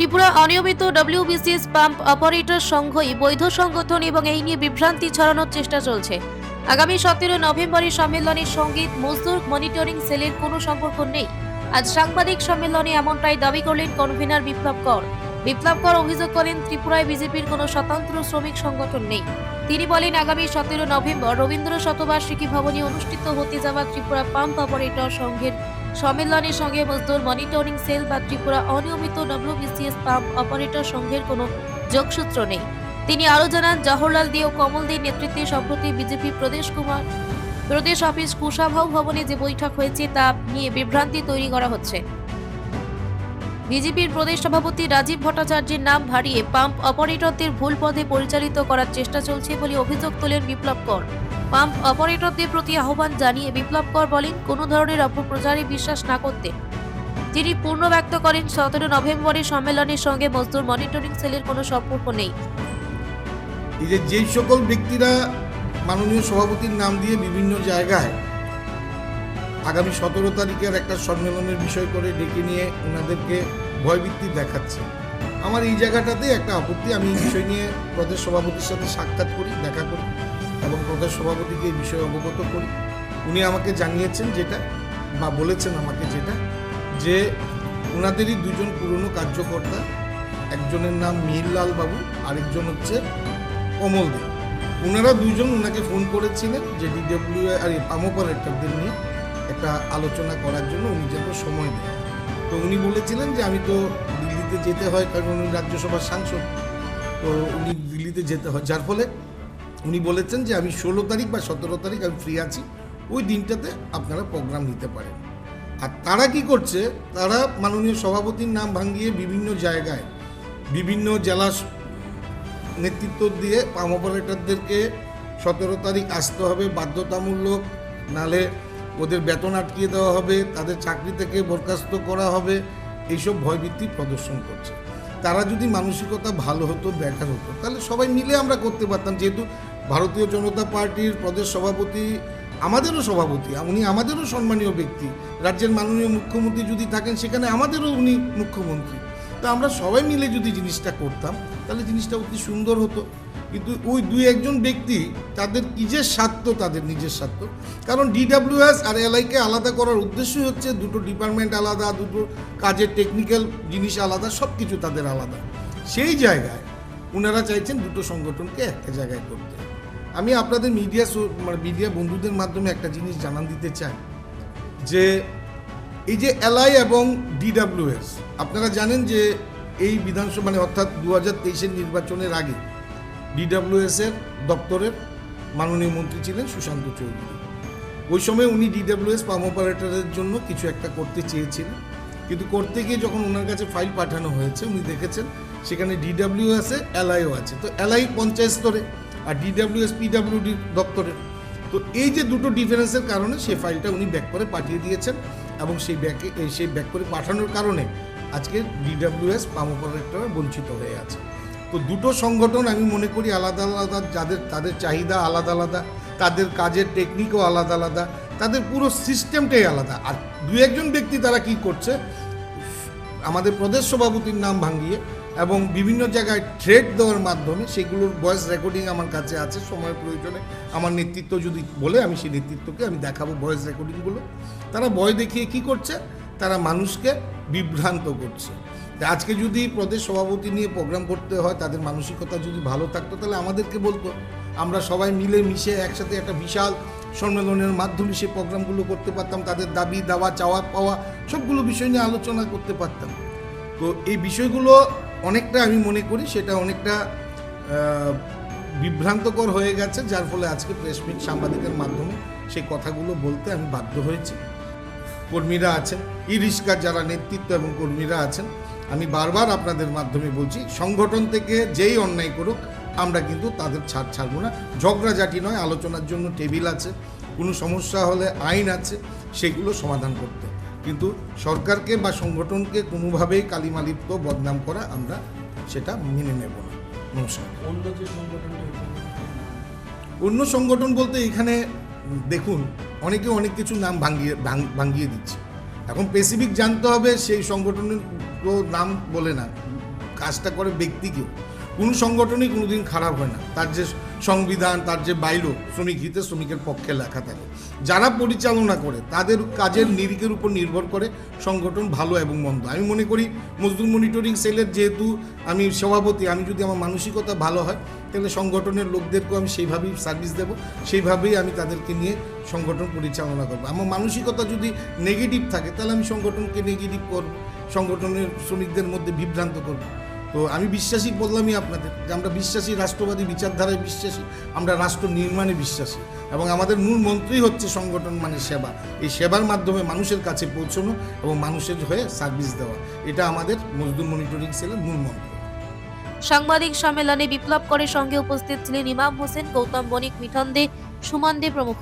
ত্রিপুরা অনিয়মিত WBCS pump operator সংঘই বৈধ সংগঠন এবং এই নিয়ে বিভ্রান্তি ছড়ানোর চেষ্টা চলছে। আগামী সতেরো নভেম্বরের সম্মেলনের সংগীত, মজদুর, মনিটরিং, সেলের কোনো সম্পর্ক নেই। আজ সাংবাদিক সম্মেলনে এমনটাই দাবি করলেন কনভেনার বিপ্লব কর। বিপ্লব কর অভিযোগ করেন, ত্রিপুরায় বিজেপির কোনো স্বতন্ত্র শ্রমিক সংগঠন নেই। তিনি বলেন, আগামী সতেরো নভেম্বর রবীন্দ্র শতবার্ষিকী ভবনে অনুষ্ঠিত হতে যাওয়া ত্রিপুরা পাম্প অপারেটর সংঘের সম্মেলনের সঙ্গে মজদুর মনিটরিং সেল বা ত্রিপুরা অনিয়মিত ডব্লিউবিসিএস পাম্প অপারেটর সংঘের কোনো যোগসূত্র নেই। তিনি আরও জানান, জওহরলাল দে ও কমল দে নেতৃত্বে সম্প্রতি বিজেপি প্রদেশ কুমার, প্রদেশ অফিস কুশাভাও ভবনে যে বৈঠক হয়েছে তা নিয়ে বিভ্রান্তি তৈরি করা হচ্ছে। বিজেপির প্রদেশ সভাপতি রাজীব ভট্টাচার্যের নাম হারিয়ে পাম্প অপারেটরদের ভুল পদে পরিচালিত করার চেষ্টা চলছে বলে অভিযোগ তোলেন বিপ্লব কর। পাম্প অপারেটরদের প্রতি আহ্বান জানিয়ে বিপ্লব কর বলেন, কোনো ধরনের অপপ্রচারে বিশ্বাস না করতে। তিনি পূর্ণ ব্যক্ত করেন, সতেরো নভেম্বরের সম্মেলনের সঙ্গে মজদুর মনিটরিং সেলের কোনো সম্পর্ক নেই। যেই সকল ব্যক্তিরা মাননীয় সভাপতির নাম দিয়ে বিভিন্ন জায়গায় আগামী সতেরো তারিখের একটা সম্মেলনের বিষয় করে ডেকে নিয়ে ওনাদেরকে ভয়ভীতি দেখাচ্ছে। আমার এই জায়গাটাতে একটা আপত্তি, আমি এই বিষয় নিয়ে প্রদেশ সভাপতির সাথে সাক্ষাৎ করি, দেখা করি। এবং প্রদেশ সভাপতিকে এই বিষয়ে অবগত করি। উনি আমাকে জানিয়েছেন যেটা, বা বলেছেন আমাকে যেটা, যে ওনাদেরই দুজন পুরনো কার্যকর্তা, একজনের নাম মিহিরলাল বাবু, আরেকজন হচ্ছে কমল দে ওনারা দুজন ওনাকে ফোন করেছিলেন যে ডিডব্লিউ আর, পাম অপারেটরদের নিয়ে একটা আলোচনা করার জন্য, উনি যেন সময় দেন। তো উনি বলেছিলেন যে, আমি তো দিল্লিতে যেতে হয়, কারণ উনি রাজ্যসভার সাংসদ। তো উনি দিল্লিতে যেতে হয়, যার ফলে উনি বলেছেন যে আমি ষোলো তারিখ বা সতেরো তারিখ আমি ফ্রি আছি। ওই দিনটাতে আপনারা প্রোগ্রাম নিতে পারেন। আর তারা কি করছে? তারা মাননীয় সভাপতির নাম ভাঙিয়ে বিভিন্ন জায়গায়, বিভিন্ন জেলা নেতৃত্ব দিয়ে পাম অপারেটরদেরকে সতেরো তারিখ আসতে হবে, বাধ্যতামূলক, নালে ওদের বেতন আটকিয়ে দেওয়া হবে, তাদের চাকরি থেকে বরখাস্ত করা হবে, এইসব ভয়ভীতি প্রদর্শন করছে। তারা যদি মানসিকতা ভালো হতো ব্যাটার হতো, তাহলে সবাই মিলে আমরা করতে পারতাম। যেহেতু ভারতীয় জনতা পার্টির প্রদেশ সভাপতি আমাদেরও সভাপতি, উনি আমাদেরও সম্মানীয় ব্যক্তি। রাজ্যের মাননীয় মুখ্যমন্ত্রী যদি থাকেন, সেখানে আমাদেরও উনি মুখ্যমন্ত্রী। তা আমরা সবাই মিলে যদি জিনিসটা করতাম, তাহলে জিনিসটা অতি সুন্দর হতো। কিন্তু ওই দুই একজন ব্যক্তি তাদের নিজের স্বার্থ, তাদের নিজের স্বার্থ। কারণ ডিডাব্লিউএস আর এলআইকে আলাদা করার উদ্দেশ্যই হচ্ছে দুটো ডিপার্টমেন্ট আলাদা, দুটো কাজের টেকনিক্যাল জিনিস আলাদা সব কিছু তাদের আলাদা। সেই জায়গায় ওনারা চাইছেন দুটো সংগঠনকে একটা জায়গায় করতে। আমি আপনাদের মিডিয়া মানে মিডিয়া বন্ধুদের মাধ্যমে একটা জিনিস জানান দিতে চাই। যে এই যে এলআই এবং ডিডাব্লিউএস আপনারা জানেন যে এই বিধানসভা মানে অর্থাৎ দু হাজার তেইশের নির্বাচনের আগে ডিডাব্লিউএস এর দপ্তরের মাননীয় মন্ত্রী ছিলেন সুশান্ত চৌধুরী। ওই সময় উনি ডিডাব্লিউএস পাম অপারেটরের জন্য কিছু একটা করতে চেয়েছিলেন। কিন্তু করতে গিয়ে যখন ওনার কাছে ফাইল পাঠানো হয়েছে, উনি দেখেছেন সেখানে ডিডাব্লিউএস এ এলআইও আছে। তো এলআই পঞ্চায়েত স্তরে আর ডিডাব্লিউএস পিডাব্লিউডি দপ্তরে। তো এই যে দুটো ডিফারেন্সের কারণে সেই ফাইলটা উনি ব্যাক করে পাঠিয়ে দিয়েছেন এবং সেই ব্যাকে সেই ব্যাক করে পাঠানোর কারণে আজকে ডিডাব্লিউএস পাম অপারেটর বঞ্চিত হয়ে আছে। তো দুটো সংগঠন আমি মনে করি আলাদা আলাদা, যাদের, তাদের চাহিদা আলাদা আলাদা, তাদের কাজের টেকনিকও আলাদা আলাদা, তাদের পুরো সিস্টেমটাই আলাদা। আর দু একজন ব্যক্তি তারা কি করছে, আমাদের প্রদেশ সভাপতির নাম ভাঙিয়ে এবং বিভিন্ন জায়গায় থ্রেড দেওয়ার মাধ্যমে সেগুলোর ভয়েস রেকর্ডিং আমার কাছে আছে সময় প্রয়োজনে আমার নেতৃত্ব যদি বলে, আমি সেই নেতৃত্বকে আমি দেখাবো ভয়েস রেকর্ডিংগুলো তারা ভয় দেখিয়ে কি করছে, তারা মানুষকে বিভ্রান্ত করছে। আজকে যদি প্রদেশ সভাপতি নিয়ে প্রোগ্রাম করতে হয়, তাদের মানসিকতা যদি ভালো থাকতো, তাহলে আমাদেরকে বলতো। আমরা সবাই মিলে মিশে একসাথে একটা বিশাল সম্মেলনের মাধ্যমে সেই প্রোগ্রামগুলো করতে পারতাম, তাদের দাবি, দাওয়া, চাওয়া, পাওয়া, সবগুলো বিষয় নিয়ে আলোচনা করতে পারতাম। তো এই বিষয়গুলো অনেকটা আমি মনে করি, সেটা অনেকটা বিভ্রান্তকর হয়ে গেছে, যার ফলে আজকে প্রেস মিট সাংবাদিকের মাধ্যমে সেই কথাগুলো বলতে আমি বাধ্য হয়েছি। কর্মীরা আছেন ই রিক্সার যারা নেতৃত্ব এবং কর্মীরা আছেন আমি বারবার আপনাদের মাধ্যমে বলছি সংগঠন থেকে যেই অন্যায় করুক আমরা কিন্তু তাদের ছাড় ছাড়বো না। ঝগড়াঝাটি নয় আলোচনার জন্য টেবিল আছে কোনো সমস্যা হলে আইন আছে সেগুলো সমাধান করতে কিন্তু সরকারকে বা সংগঠনকে কোনোভাবেই কালিমালিপ্ত বদনাম করা আমরা সেটা মেনে নেব না। নমস্কার। অন্য সংগঠন বলতে এখানে দেখুন অনেকে অনেক কিছু নাম ভাঙিয়ে ভাঙ- ভাঙিয়ে দিচ্ছে। এখন স্পেসিফিক জানতে হবে সেই সংগঠনের নাম বলে না। কাজটা করে ব্যক্তি কেউ। কোনো সংগঠনই কোনোদিন খারাপ হয় না। তার যে সংবিধান, তার যে বাইলো শ্রমিক হিতে শ্রমিকের পক্ষে লেখা থাকে। যারা পরিচালনা করে, তাদের কাজের নিরিখের উপর নির্ভর করে সংগঠন ভালো এবং মন্দ। আমি মনে করি মজদুর মনিটরিং সেলের যেহেতু আমি সভাপতি, আমি যদি আমার মানসিকতা ভালো হয়, তাহলে সংগঠনের লোকদেরকেও আমি সেইভাবেই সার্ভিস দেব। সেইভাবেই আমি তাদেরকে নিয়ে সংগঠন পরিচালনা করব। আমার মানসিকতা যদি নেগেটিভ থাকে, তাহলে আমি সংগঠনকে নেগেটিভ করব সংগঠনের শ্রমিকদের মধ্যে বিভ্রান্ত করব। তো আমি বিশ্বাসী বললামই আপনাদের, যে আমরা বিশ্বাসী, রাষ্ট্রবাদী, বিচারধারায় বিশ্বাসী, আমরা রাষ্ট্র নির্মাণে বিশ্বাসী। এবং আমাদের মূল মন্ত্রই হচ্ছে সংগঠন মানে সেবা। এই সেবার মাধ্যমে মানুষের কাছে পৌঁছানো এবং মানুষের হয়ে সার্ভিস দেওয়া। এটা আমাদের মজদুর মনিটরিং সেলের মূল মন্ত্র। সাংবাদিক সম্মেলনে বিপ্লব করে সঙ্গে উপস্থিত ছিলেন ইমাম হোসেন, গৌতম বণিক, মিঠন দে, সুমন দে প্রমুখ।